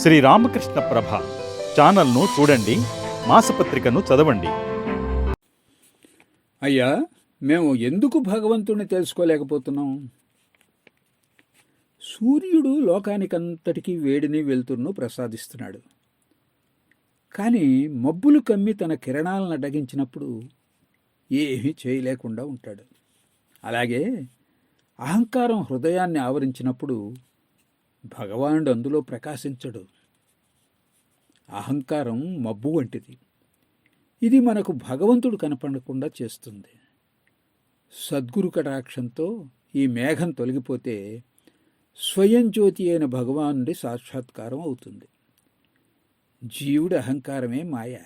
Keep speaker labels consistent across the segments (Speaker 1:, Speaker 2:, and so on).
Speaker 1: శ్రీ రామకృష్ణ ప్రభ ఛానల్ను చూడండి మాసపత్రికను చదవండి.
Speaker 2: అయ్యా మేము ఎందుకు భగవంతుణ్ణి తెలుసుకోలేకపోతున్నాం? సూర్యుడు లోకానికంతటికీ వేడిని వెలుతురును ప్రసాదిస్తున్నాడు. కానీ మబ్బులు కమ్మి తన కిరణాలను అడ్డగించినప్పుడు ఏమీ చేయలేకుండా ఉంటాడు. అలాగే అహంకారం హృదయాన్ని ఆవరించినప్పుడు భగవానుడు అందులో ప్రకాశించడు. అహంకారం మబ్బు వంటిది. ఇది మనకు భగవంతుడు కనపడకుండా చేస్తుంది. సద్గురు కటాక్షంతో ఈ మేఘం తొలగిపోతే స్వయం జ్యోతి అయిన భగవానుడి సాక్షాత్కారం అవుతుంది. జీవుడి అహంకారమే మాయ.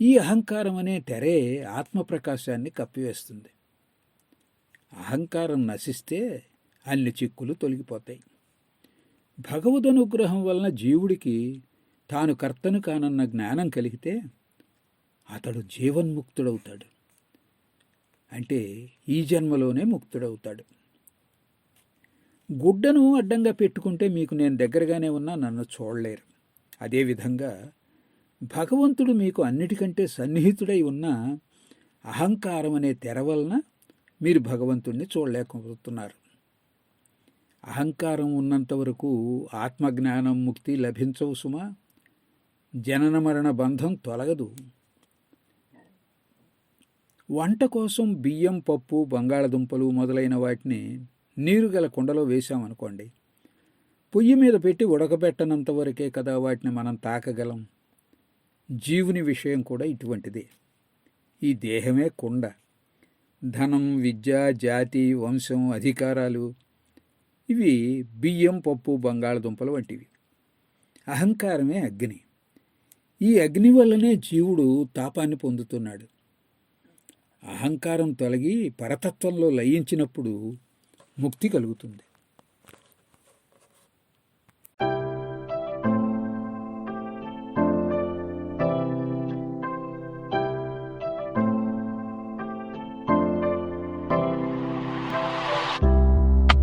Speaker 2: ఈ అహంకారం అనే తెరే ఆత్మప్రకాశాన్ని కప్పివేస్తుంది. అహంకారం నశిస్తే అన్ని చిక్కులు తొలగిపోతాయి. భగవదనుగ్రహం వలన జీవుడికి తాను కర్తను కానన్న జ్ఞానం కలిగితే అతడు జీవన్ముక్తుడవుతాడు. అంటే ఈ జన్మలోనే ముక్తుడవుతాడు. గుడ్డను అడ్డంగా పెట్టుకుంటే మీకు నేను దగ్గరగానే ఉన్నా నన్ను చూడలేరు. అదేవిధంగా భగవంతుడు మీకు అన్నిటికంటే సన్నిహితుడై ఉన్న అహంకారం అనే తెర వలన మీరు భగవంతుణ్ణి చూడలేకపోతున్నారు. అహంకారం ఉన్నంత వరకు ఆత్మజ్ఞానం ముక్తి లభించవు సుమా. జనన మరణ బంధం తొలగదు. వంట కోసం బియ్యం పప్పు బంగాళదుంపలు మొదలైన వాటిని నీరు గల కుండలో వేశామనుకోండి. పొయ్యి మీద పెట్టి ఉడకబెట్టనంత వరకే కదా వాటిని మనం తాకగలం. జీవుని విషయం కూడా ఇటువంటిదే. ఈ దేహమే కుండ. ధనం విద్య జాతి వంశం అధికారాలు ఇవి బియ్యం పప్పు బంగాళదుంపలు వంటివి. అహంకారమే అగ్ని. ఈ అగ్ని వల్లనే జీవుడు తాపాన్ని పొందుతున్నాడు. అహంకారం తొలగి పరతత్వంలో లయించినప్పుడు ముక్తి కలుగుతుంది.